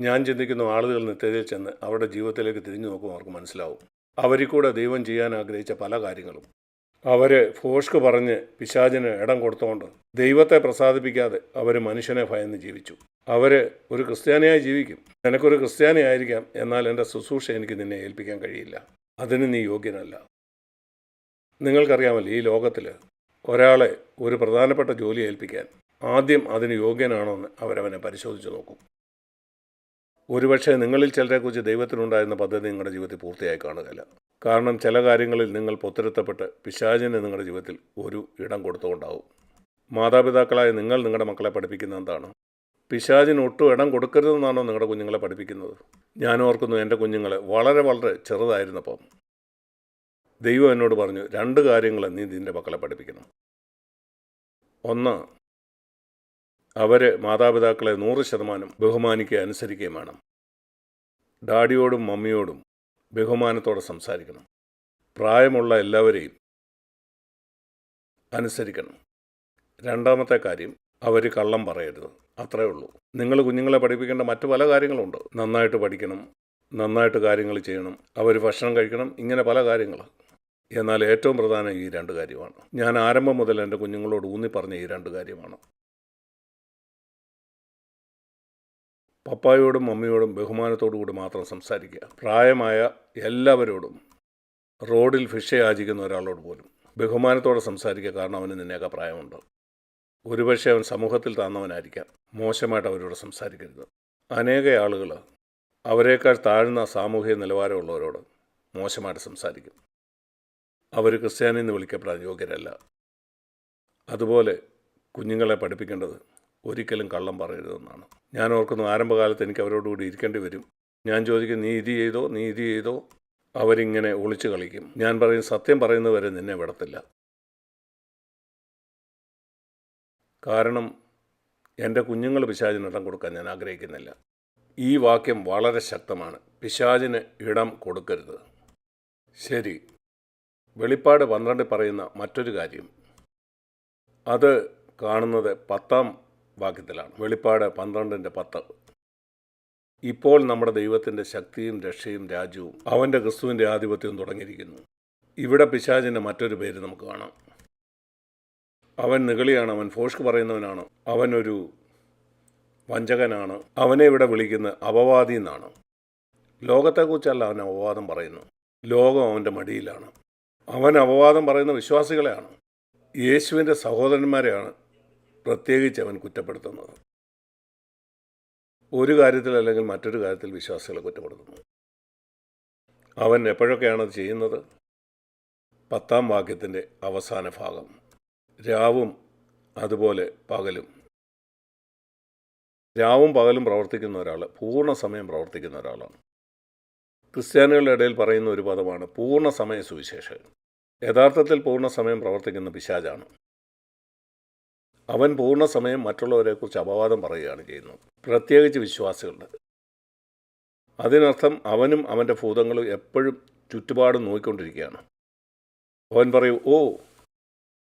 ഞാൻ ചിന്തിക്കുന്ന ആളുകൾ നിത്യതയിൽ ചെന്ന് അവരുടെ ജീവിതത്തിലേക്ക് തിരിഞ്ഞു നോക്കുമ്പോൾ അവർക്ക് മനസ്സിലാവും. അവരിൽ കൂടെ ദൈവം ചെയ്യാൻ ആഗ്രഹിച്ച പല കാര്യങ്ങളും. അവർ ഫോഷ്ക്ക് പറഞ്ഞ് പിശാചിന് ഇടം കൊടുത്തുകൊണ്ട് ദൈവത്തെ പ്രസാദിപ്പിക്കാതെ അവർ മനുഷ്യനെ ഭയന്ന് ജീവിച്ചു. അവർ ഒരു ക്രിസ്ത്യാനിയായി ജീവിക്കും. നിനക്കൊരു ക്രിസ്ത്യാനി ആയിരിക്കാം എന്നാൽ എന്റെ ശുശ്രൂഷ എനിക്ക് നിന്നെ ഏൽപ്പിക്കാൻ കഴിയില്ല. അതിന് നീ യോഗ്യനല്ല. നിങ്ങൾക്കറിയാമല്ലോ ഈ ലോകത്തിൽ ഒരാളെ ഒരു പ്രധാനപ്പെട്ട ജോലി ഏൽപ്പിക്കാൻ ആദ്യം അതിന് യോഗ്യനാണോ എന്ന് അവരവനെ പരിശോധിച്ച് നോക്കും. ഒരുപക്ഷെ നിങ്ങളിൽ ചിലരെക്കുറിച്ച് ദൈവത്തിനുണ്ടായിരുന്ന പദ്ധതി നിങ്ങളുടെ ജീവിതത്തിൽ പൂർത്തിയായി കാണുകയില്ല. കാരണം ചില കാര്യങ്ങളിൽ നിങ്ങൾ പൊത്തരുത്തപ്പെട്ട് പിശാചിന് നിങ്ങളുടെ ജീവിതത്തിൽ ഒരു ഇടം കൊടുത്തുകൊണ്ടാവും. മാതാപിതാക്കളായ നിങ്ങൾ നിങ്ങളുടെ മക്കളെ പഠിപ്പിക്കുന്ന എന്താണ്? പിശാചിന് ഒട്ടും ഇടം കൊടുക്കരുതെന്നാണോ നിങ്ങളുടെ കുഞ്ഞുങ്ങളെ പഠിപ്പിക്കുന്നത്? ഞാൻ ഓർക്കുന്നു എന്റെ കുഞ്ഞുങ്ങൾ വളരെ വളരെ ചെറുതായിരുന്നപ്പം. ദൈവം എന്നോട് പറഞ്ഞു രണ്ട് കാര്യങ്ങൾ നീ നിന്റെ മക്കളെ പഠിപ്പിക്കണം. ഒന്ന് അവർ മാതാപിതാക്കളെ നൂറ് ശതമാനം ബഹുമാനിക്കുക അനുസരിക്കുകയും വേണം. ഡാഡിയോടും മമ്മിയോടും ബഹുമാനത്തോടെ സംസാരിക്കണം. പ്രായമുള്ള എല്ലാവരെയും അനുസരിക്കണം. രണ്ടാമത്തെ കാര്യം അവർ കള്ളം പറയരുത്. അത്രേ ഉള്ളൂ. നിങ്ങൾ കുഞ്ഞുങ്ങളെ പഠിപ്പിക്കേണ്ട മറ്റു പല കാര്യങ്ങളുണ്ട്. നന്നായിട്ട് പഠിക്കണം നന്നായിട്ട് കാര്യങ്ങൾ ചെയ്യണം അവർ ഭക്ഷണം കഴിക്കണം ഇങ്ങനെ പല കാര്യങ്ങൾ എന്നാൽ ഏറ്റവും പ്രധാനം ഈ രണ്ട് കാര്യമാണ്. ഞാൻ ആരംഭം മുതൽ എന്റെ കുഞ്ഞുങ്ങളോട് ഊന്നി പറഞ്ഞ ഈ രണ്ട് കാര്യമാണ്. പപ്പായോടും മമ്മിയോടും ബഹുമാനത്തോടു കൂടി മാത്രം സംസാരിക്കുക. പ്രായമായ എല്ലാവരോടും റോഡിൽ ഫിഷ് യാചിക്കുന്ന ഒരാളോട് പോലും ബഹുമാനത്തോടെ സംസാരിക്കുക കാരണം അവന് നിന്നേക്കാ പ്രായമുണ്ട്. ഒരുപക്ഷെ അവൻ സമൂഹത്തിൽ താന്നവനായിരിക്കാം മോശമായിട്ട് അവരോട് സംസാരിക്കരുത്. അനേക ആളുകൾ അവരെക്കാൾ താഴ്ന്ന സാമൂഹിക നിലവാരമുള്ളവരോട് മോശമായിട്ട് സംസാരിക്കും. അവർ ക്രിസ്ത്യാനി എന്ന് വിളിക്കപ്പെടാൻ യോഗ്യരല്ല. അതുപോലെ കുഞ്ഞുങ്ങളെ പഠിപ്പിക്കേണ്ടത് ഒരിക്കലും കള്ളം പറയരുതെന്നാണ്. ഞാൻ ഓർക്കുന്നു ആരംഭകാലത്ത് എനിക്ക് അവരോടുകൂടി ഇരിക്കേണ്ടി വരും. ഞാൻ ചോദിക്കും നീ ഇത് ചെയ്തോ? നീ ഇത് ചെയ്തോ? അവരിങ്ങനെ ഒളിച്ചു കളിക്കും. ഞാൻ പറയും സത്യം പറയുന്നവരെ നിന്നെ വിടത്തില്ല. കാരണം എന്റെ കുഞ്ഞുങ്ങൾ പിശാചിന് ഇടം കൊടുക്കാൻ ഞാൻ ആഗ്രഹിക്കുന്നില്ല. ഈ വാക്യം വളരെ ശക്തമാണ്. പിശാചിന് ഇടം കൊടുക്കരുത്. ശരി. വെളിപ്പാട് പന്ത്രണ്ടിൽ പറയുന്ന മറ്റൊരു കാര്യം. അത് കാണുന്നത് പത്താം വാക്യത്തിലാണ്. വെളിപ്പാട് പന്ത്രണ്ടിന്റെ പത്ത്. ഇപ്പോൾ നമ്മുടെ ദൈവത്തിന്റെ ശക്തിയും രക്ഷയും രാജ്യവും അവന്റെ ക്രിസ്തുവിന്റെ ആധിപത്യവും തുടങ്ങിയിരിക്കുന്നു. ഇവിടെ പിശാചിന്റെ മറ്റൊരു പേര് നമുക്ക് കാണാം. അവൻ നിഗളിയാണ് അവൻ ഫോഷ്ക്ക് പറയുന്നവനാണ് അവനൊരു വഞ്ചകനാണ് അവനെ ഇവിടെ വിളിക്കുന്ന അപവാദി എന്നാണ്. ലോകത്തെക്കുറിച്ചല്ല അവൻ അപവാദം പറയുന്നു. ലോകം അവന്റെ മടിയിലാണ്. അവൻ അപവാദം പറയുന്ന വിശ്വാസികളെയാണ്. യേശുവിന്റെ സഹോദരന്മാരെയാണ് പ്രത്യേകിച്ച് അവൻ കുറ്റപ്പെടുത്തുന്നത് ഒരു കാര്യത്തിൽ അല്ലെങ്കിൽ മറ്റൊരു കാര്യത്തിൽ വിശ്വാസികളെ കുറ്റപ്പെടുത്തുന്നു. അവൻ എപ്പോഴൊക്കെയാണ് ചെയ്യുന്നത്? പത്താം വാക്യത്തിന്റെ അവസാന ഭാഗം. രാവും അതുപോലെ പകലും. രാവും പകലും പ്രവർത്തിക്കുന്ന ഒരാൾ പൂർണ സമയം പ്രവർത്തിക്കുന്ന ഒരാളാണ്. ക്രിസ്ത്യാനികളുടെ ഇടയിൽ പറയുന്ന ഒരു പദമാണ് പൂർണ സമയ സുവിശേഷകൻ. യഥാർത്ഥത്തിൽ പൂർണ സമയം പ്രവർത്തിക്കുന്ന പിശാചാണ്. അവൻ പൂർണ സമയം മറ്റുള്ളവരെക്കുറിച്ച് അപവാദം പറയുകയാണ് ചെയ്യുന്നത്. പ്രത്യേകിച്ച് വിശ്വാസികളുടെ. അതിനർത്ഥം അവനും അവന്റെ ഭൂതങ്ങളും എപ്പോഴും ചുറ്റുപാടും നോക്കിക്കൊണ്ടിരിക്കുകയാണ്. അവൻ പറയും ഓ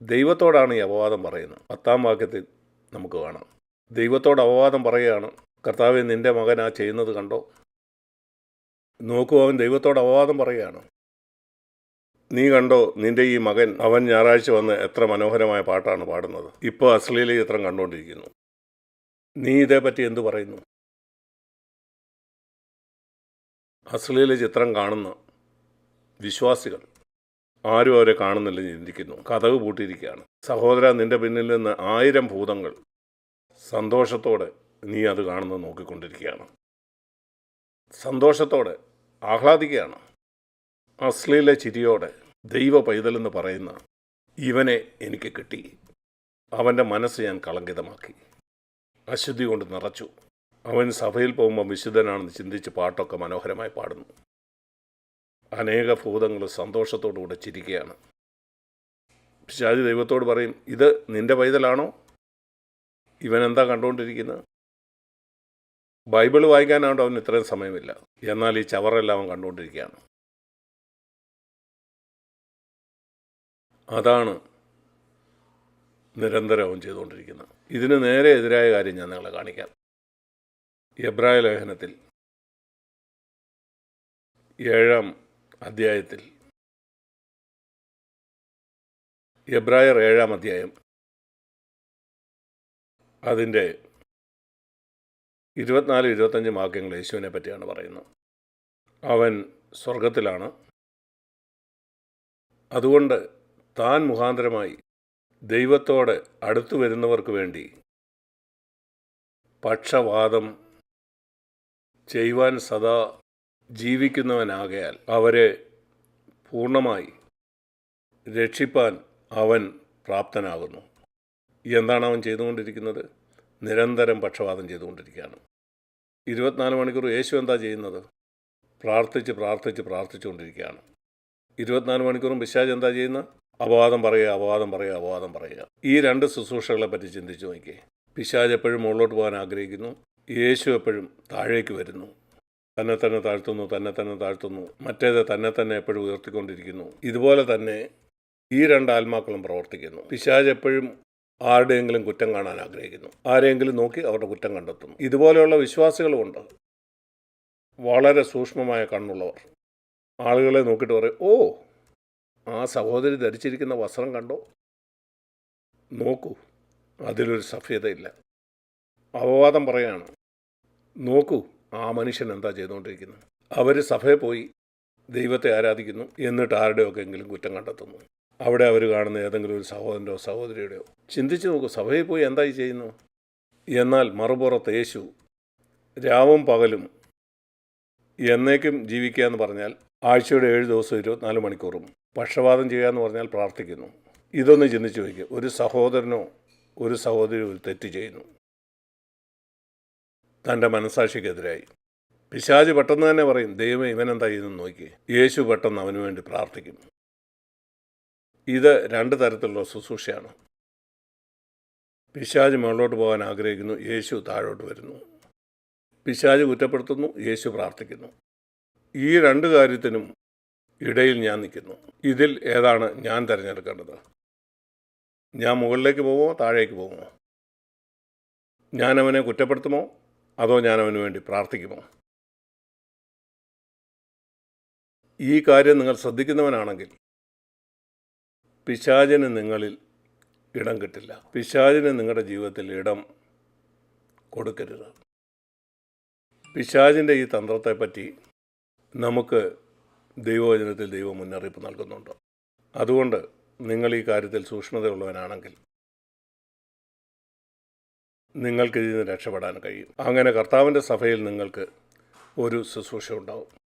ദൈവത്തോടാണ് ഈ അപവാദം പറയുന്നത്. പത്താം വാക്യത്തിൽ നമുക്ക് കാണാം. ദൈവത്തോട് അപവാദം പറയുകയാണ്. കർത്താവ് നിന്റെ മകൻ ആ ചെയ്യുന്നത് കണ്ടോ? നോക്കൂ അവൻ ദൈവത്തോട് അപവാദം പറയുകയാണ്. നീ കണ്ടോ നിന്റെ ഈ മകൻ അവൻ ഞായറാഴ്ച വന്ന് എത്ര മനോഹരമായ പാട്ടാണ് പാടുന്നത്. ഇപ്പോൾ അശ്ലീല ചിത്രം കണ്ടുകൊണ്ടിരിക്കുന്നു. നീ ഇതേപ്പറ്റി എന്തു പറയുന്നു? അശ്ലീല ചിത്രം കാണുന്ന വിശ്വാസികൾ ആരും അവരെ കാണുന്നില്ല ചിന്തിക്കുന്നു. കഥവ് പൂട്ടിയിരിക്കുകയാണ്. സഹോദര നിന്റെ പിന്നിൽ നിന്ന് ആയിരം ഭൂതങ്ങൾ സന്തോഷത്തോടെ നീ അത് കാണുന്നത് നോക്കിക്കൊണ്ടിരിക്കുകയാണ്. സന്തോഷത്തോടെ ആഹ്ലാദിക്കുകയാണ്. അശ്ലീല ചിരിയോടെ ദൈവ പൈതലെന്ന് പറയുന്ന ഇവനെ എനിക്ക് കിട്ടി. അവന്റെ മനസ്സ് ഞാൻ കളങ്കിതമാക്കി. അശുദ്ധി കൊണ്ട് നിറച്ചു. അവൻ സഭയിൽ പോകുമ്പോൾ വിശുദ്ധനാണെന്ന് ചിന്തിച്ച് പാട്ടൊക്കെ മനോഹരമായി പാടുന്നു. അനേക ഭൂതങ്ങൾ സന്തോഷത്തോടുകൂടെ ചിരിക്കുകയാണ്. പിശാജി ദൈവത്തോട് പറയും ഇത് നിന്റെ പൈതലാണോ? ഇവനെന്താ കണ്ടുകൊണ്ടിരിക്കുന്നത് ബൈബിൾ വായിക്കാനാണ്ട് അവന് ഇത്രയും സമയമില്ല. എന്നാൽ ഈ ചവറെല്ലാം അവൻ കണ്ടുകൊണ്ടിരിക്കുകയാണ്. അതാണ് നിരന്തരം അവൻ ചെയ്തുകൊണ്ടിരിക്കുന്നത്. ഇതിന് നേരെ എതിരായ കാര്യം ഞാൻ നിങ്ങളെ കാണിക്കാം. എബ്രായ ലേഖനത്തിൽ ഏഴാം അധ്യായത്തിൽ എബ്രായർ ഏഴാം അധ്യായം അതിന്റെ ഇരുപത്തിനാല് ഇരുപത്തഞ്ച് വാക്യങ്ങൾ യേശുവിനെ പറ്റിയാണ് പറയുന്നത്. അവൻ സ്വർഗത്തിലാണ് അതുകൊണ്ട് താൻ മുഖാന്തരമായി ദൈവത്തോട് അടുത്തു വരുന്നവർക്ക് വേണ്ടി. പക്ഷവാദം ചെയ്യുവാൻ സദാ ജീവിക്കുന്നവനാകയാൽ അവരെ പൂർണമായി രക്ഷിപ്പാൻ അവൻ പ്രാപ്തനാകുന്നു. എന്താണ് അവൻ ചെയ്തുകൊണ്ടിരിക്കുന്നത്? നിരന്തരം പക്ഷവാദം ചെയ്തുകൊണ്ടിരിക്കുകയാണ്. ഇരുപത്തിനാല് മണിക്കൂർ യേശു എന്താ ചെയ്യുന്നത്? പ്രാർത്ഥിച്ച് പ്രാർത്ഥിച്ച് പ്രാർത്ഥിച്ചുകൊണ്ടിരിക്കുകയാണ്. ഇരുപത്തിനാല് മണിക്കൂറും പിശാജ് എന്താ ചെയ്യുന്നത്? അപവാദം പറയുക അപവാദം പറയുക അപവാദം പറയുക. ഈ രണ്ട് ശുശ്രൂഷകളെ പറ്റി ചിന്തിച്ചു നോക്കിയേ. പിശാജ് എപ്പോഴും മുകളിലോട്ട് പോകാൻ ആഗ്രഹിക്കുന്നു. യേശു എപ്പോഴും താഴേക്ക് വരുന്നു. തന്നെ തന്നെ താഴ്ത്തുന്നു തന്നെ തന്നെ താഴ്ത്തുന്നു. മറ്റേത് തന്നെ തന്നെ എപ്പോഴും ഉയർത്തിക്കൊണ്ടിരിക്കുന്നു. ഇതുപോലെ തന്നെ ഈ രണ്ട് ആത്മാക്കളും പ്രവർത്തിക്കുന്നു. പിശാജ് എപ്പോഴും ആരുടെയെങ്കിലും കുറ്റം കാണാൻ ആഗ്രഹിക്കുന്നു. ആരെയെങ്കിലും നോക്കി അവരുടെ കുറ്റം കണ്ടെത്തുന്നു. ഇതുപോലെയുള്ള വിശ്വാസികളുമുണ്ട്. വളരെ സൂക്ഷ്മമായ കണ്ണുള്ളവർ. ആളുകളെ നോക്കിയിട്ട് പറയും ഓ ആ സഹോദരി ധരിച്ചിരിക്കുന്ന വസ്ത്രം കണ്ടോ? നോക്കൂ അതിലൊരു സഫ്യതയില്ല. അപവാദം പറയാണ് നോക്കൂ ആ മനുഷ്യൻ എന്താ ചെയ്തുകൊണ്ടിരിക്കുന്നത് അവർ സഭയിൽ പോയി ദൈവത്തെ ആരാധിക്കുന്നു എന്നിട്ട് ആരുടെയൊക്കെ എങ്കിലും കുറ്റം കണ്ടെത്തുന്നു. അവിടെ അവർ കാണുന്ന ഏതെങ്കിലും ഒരു സഹോദരന്റെയോ സഹോദരിയുടെയോ. ചിന്തിച്ചു നോക്കൂ സഭയിൽ പോയി എന്തായി ചെയ്യുന്നു? എന്നാൽ മറുപുറത്ത് യേശു രാവും പകലും എന്നേക്കും ജീവിക്കുക എന്ന് പറഞ്ഞാൽ ആഴ്ചയുടെ ഏഴ് ദിവസം ഇരുപത്തിനാല് മണിക്കൂറും പക്ഷപാതം ചെയ്യുക എന്ന് പറഞ്ഞാൽ പ്രാർത്ഥിക്കുന്നു. ഇതൊന്ന് ചിന്തിച്ചു വയ്ക്കുക ഒരു സഹോദരനോ ഒരു സഹോദരി ഒരു തെറ്റ് ചെയ്യുന്നു. തന്റെ മനസാക്ഷിക്കെതിരായി. പിശാജ് പെട്ടെന്ന് തന്നെ പറയും ദൈവം ഇവനെന്താ ചെയ്യുന്നു നോക്കി യേശു പെട്ടെന്ന് അവന് വേണ്ടി പ്രാർത്ഥിക്കും ഇത് രണ്ട് തരത്തിലുള്ള ശുശ്രൂഷയാണ്. പിശാജ് മുകളിലോട്ട് പോകാൻ ആഗ്രഹിക്കുന്നു യേശു താഴോട്ട് വരുന്നു. പിശാജ് കുറ്റപ്പെടുത്തുന്നു യേശു പ്രാർത്ഥിക്കുന്നു. ഈ രണ്ട് കാര്യത്തിനും ഇടയിൽ ഞാൻ നിൽക്കുന്നു. ഇതിൽ ഏതാണ് ഞാൻ തിരഞ്ഞെടുക്കേണ്ടത്? ഞാൻ മുകളിലേക്ക് പോകുമോ? താഴേക്ക് പോകുമോ? ഞാനവനെ കുറ്റപ്പെടുത്തുമോ? അതോ ഞാനവന് വേണ്ടി പ്രാർത്ഥിക്കുമോ? ഈ കാര്യം നിങ്ങൾ ശ്രദ്ധിക്കുന്നവനാണെങ്കിൽ പിശാചിന് നിങ്ങളിൽ ഇടം കിട്ടില്ല. പിശാചിന് നിങ്ങളുടെ ജീവിതത്തിൽ ഇടം കൊടുക്കരുത്. പിശാചിന്റെ ഈ തന്ത്രത്തെപ്പറ്റി നമുക്ക് ദൈവവചനത്തിൽ ദൈവം മുന്നറിയിപ്പ് നൽകുന്നുണ്ട്. അതുകൊണ്ട് നിങ്ങൾ ഈ കാര്യത്തിൽ സൂക്ഷ്മതയുള്ളവനാണെങ്കിൽ നിങ്ങൾക്കിതിൽ നിന്ന് രക്ഷപ്പെടാൻ കഴിയും. അങ്ങനെ കർത്താവിന്റെ സഭയിൽ നിങ്ങൾക്ക് ഒരു ശുശ്രൂഷ ഉണ്ടാവും.